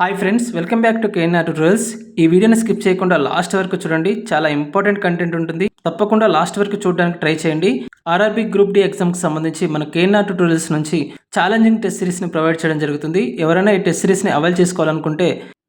Hi friends welcome back to KNR tutorials ఈ వీడియోని skip చేయకుండా లాస్ట్ వరకు చూడండి. చాలా ఇంపార్టెంట్ కంటెంట్ ఉంటుంది. తప్పకుండా లాస్ట్ వరకు చూడడానికి ట్రై చేయండి. ఆర్ఆర్బీ గ్రూప్ డి ఎగ్జామ్కి సంబంధించి మన కేఎన్ఆర్ ట్యూటోరియల్స్ నుంచి ఛాలెంజింగ్ టెస్ట్ సిరీస్ని ప్రొవైడ్ చేయడం జరుగుతుంది. ఎవరైనా ఈ టెస్ట్ సిరీస్ని అవైల్ చేసుకోవాలనుకుంటే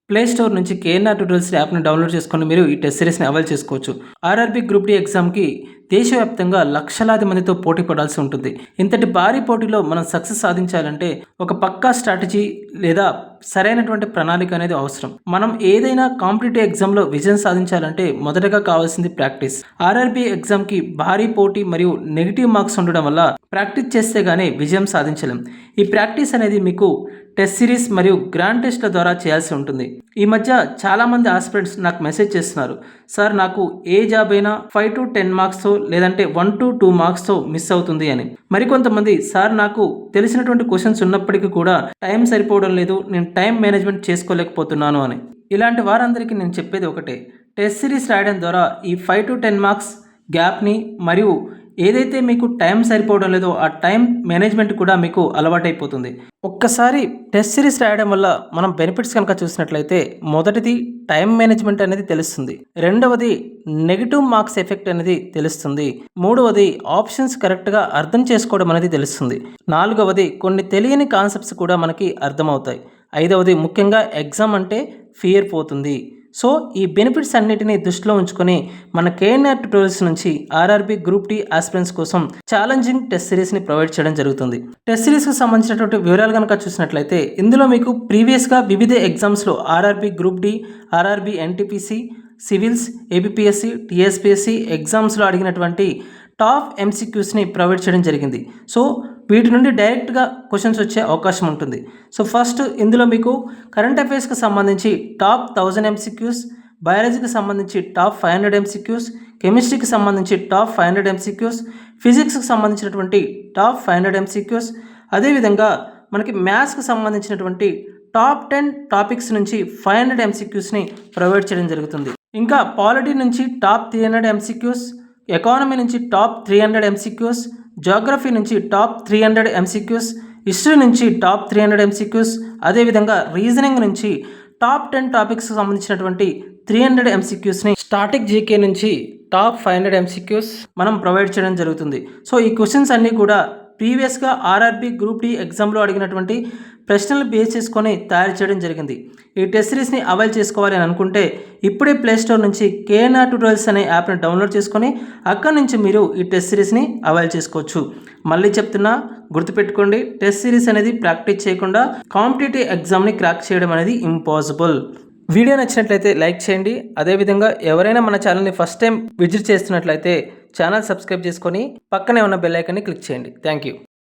ప్లే స్టోర్ నుంచి కేఎన్ఆర్ ట్యూటోరియల్స్ యాప్ని డౌన్లోడ్ చేసుకొని మీరు ఈ టెస్ట్ సిరీస్ని అవైల్ చేసుకోవచ్చు. ఆర్ఆర్బీ గ్రూప్ డి ఎగ్జామ్కి దేశవ్యాప్తంగా లక్షలాది మందితో పోటీ పడాల్సి ఉంటుంది. ఇంతటి భారీ పోటీలో మనం సక్సెస్ సాధించాలంటే ఒక పక్కా స్ట్రాటజీ లేదా సరైనటువంటి ప్రణాళిక అనేది అవసరం. మనం ఏదైనా కాంపిటేటివ్ ఎగ్జామ్లో విజయం సాధించాలంటే మొదటగా కావాల్సింది ప్రాక్టీస్. ఆర్ఆర్బీ ఎగ్జామ్కి భారీ పోటీ మరియు నెగిటివ్ మార్క్స్ ఉండడం వల్ల ప్రాక్టీస్ చేస్తే గానీ విజయం సాధించలేం. ఈ ప్రాక్టీస్ అనేది మీకు టెస్ట్ సిరీస్ మరియు గ్రాండ్ టెస్ట్ల ద్వారా చేయాల్సి ఉంటుంది. ఈ మధ్య చాలామంది ఆస్పిరెంట్స్ నాకు మెసేజ్ చేస్తున్నారు. సార్ నాకు ఏ జాబ్ అయినా ఫైవ్ టు టెన్ మార్క్స్తో లేదంటే వన్ టు టూ మార్క్స్తో మిస్ అవుతుంది అని. మరికొంతమంది సార్ నాకు తెలిసినటువంటి క్వశ్చన్స్ ఉన్నప్పటికీ కూడా టైం సరిపోవడం లేదు నేను టైం మేనేజ్మెంట్ చేసుకోలేకపోతున్నాను అని. ఇలాంటి వారందరికీ నేను చెప్పేది ఒకటే. టెస్ట్ సిరీస్ రాయడం ద్వారా ఈ ఫైవ్ టు టెన్ మార్క్స్ గ్యాప్ని మరియు ఏదైతే మీకు టైం సరిపోవడం లేదో ఆ టైం మేనేజ్మెంట్ కూడా మీకు అలవాటైపోతుంది. ఒక్కసారి టెస్ట్ సిరీస్ రాయడం వల్ల మనం బెనిఫిట్స్ కనుక చూసినట్లయితే మొదటిది టైం మేనేజ్మెంట్ అనేది తెలుస్తుంది. రెండవది నెగిటివ్ మార్క్స్ ఎఫెక్ట్ అనేది తెలుస్తుంది. మూడవది ఆప్షన్స్ కరెక్ట్గా అర్థం చేసుకోవడం అనేది తెలుస్తుంది. నాలుగవది కొన్ని తెలియని కాన్సెప్ట్స్ కూడా మనకి అర్థమవుతాయి. ఐదవది ముఖ్యంగా ఎగ్జామ్ అంటే ఫియర్ పోతుంది. సో ఈ బెనిఫిట్స్ అన్నిటినీ దృష్టిలో ఉంచుకొని మన కేఎన్ఆర్ ట్యూటోరియల్స్ నుంచి ఆర్ఆర్బి గ్రూప్ డి ఆస్పిరెంట్స్ కోసం ఛాలెంజింగ్ టెస్ట్ సిరీస్ని ప్రొవైడ్ చేయడం జరుగుతుంది. టెస్ట్ సిరీస్కి సంబంధించినటువంటి వివరాలు కనుక చూసినట్లయితే ఇందులో మీకు ప్రీవియస్గా వివిధ ఎగ్జామ్స్లో RRB group D RRB NTPC civils APPSC TSPSC ఎగ్జామ్స్లో అడిగినటువంటి టాప్ ఎంసీక్యూస్ని ప్రొవైడ్ చేయడం జరిగింది. సో వీటి నుండి డైరెక్ట్గా క్వశ్చన్స్ వచ్చే అవకాశం ఉంటుంది. సో ఫస్ట్ ఇందులో మీకు కరెంట్ అఫైర్స్కి సంబంధించి టాప్ థౌజండ్ ఎంసీక్యూస్ బయాలజీకి సంబంధించి టాప్ ఫైవ్ హండ్రెడ్ ఎంసీక్యూస్ కెమిస్ట్రీకి సంబంధించి టాప్ ఫైవ్ హండ్రెడ్ ఎంసీక్యూస్ ఫిజిక్స్కి సంబంధించినటువంటి టాప్ ఫైవ్ హండ్రెడ్ ఎంసీక్యూస్ అదేవిధంగా మనకి మ్యాథ్స్కి సంబంధించినటువంటి టాప్ టెన్ టాపిక్స్ నుంచి ఫైవ్ హండ్రెడ్ ఎంసీక్యూస్ని ప్రొవైడ్ చేయడం జరుగుతుంది. ఇంకా పాలిటీ నుంచి top three hundred MCQs economy నుంచి top three hundred MCQs geography నుంచి top three hundred MCQs history నుంచి టాప్ త్రీ హండ్రెడ్ ఎంసీక్యూస్ అదేవిధంగా రీజనింగ్ నుంచి టాప్ టెన్ టాపిక్స్కి సంబంధించినటువంటి త్రీ హండ్రెడ్ ఎంసీక్యూస్ని స్టాటిక్ జీకే నుంచి టాప్ ఫైవ్ హండ్రెడ్ ఎంసీక్యూస్ మనం ప్రొవైడ్ చేయడం జరుగుతుంది. సో ఈ క్వశ్చన్స్ అన్నీ కూడా ప్రీవియస్గా ఆర్ఆర్బీ గ్రూప్ డి ఎగ్జామ్లో అడిగినటువంటి ప్రశ్నలు బేస్ చేసుకొని తయారు చేయడం జరిగింది. ఈ టెస్ట్ సిరీస్ని అవైల్ చేసుకోవాలి అని అనుకుంటే ఇప్పుడే ప్లేస్టోర్ నుంచి కేఎన్ఆర్ ట్యూటోరియల్స్ అనే యాప్ని డౌన్లోడ్ చేసుకొని అక్కడి నుంచి మీరు ఈ టెస్ట్ సిరీస్ని అవైల్ చేసుకోవచ్చు. మళ్ళీ చెప్తున్నా గుర్తుపెట్టుకోండి టెస్ట్ సిరీస్ అనేది ప్రాక్టీస్ చేయకుండా కాంపిటేటివ్ ఎగ్జామ్ని క్రాక్ చేయడం అనేది ఇంపాసిబుల్. వీడియో నచ్చినట్లయితే లైక్ చేయండి. అదేవిధంగా ఎవరైనా మన ఛానల్ని ఫస్ట్ టైం విజిట్ చేస్తున్నట్లయితే ఛానల్ సబ్స్క్రైబ్ చేసుకొని పక్కనే ఉన్న బెల్ ఐకాన్ని క్లిక్ చేయండి. Thank you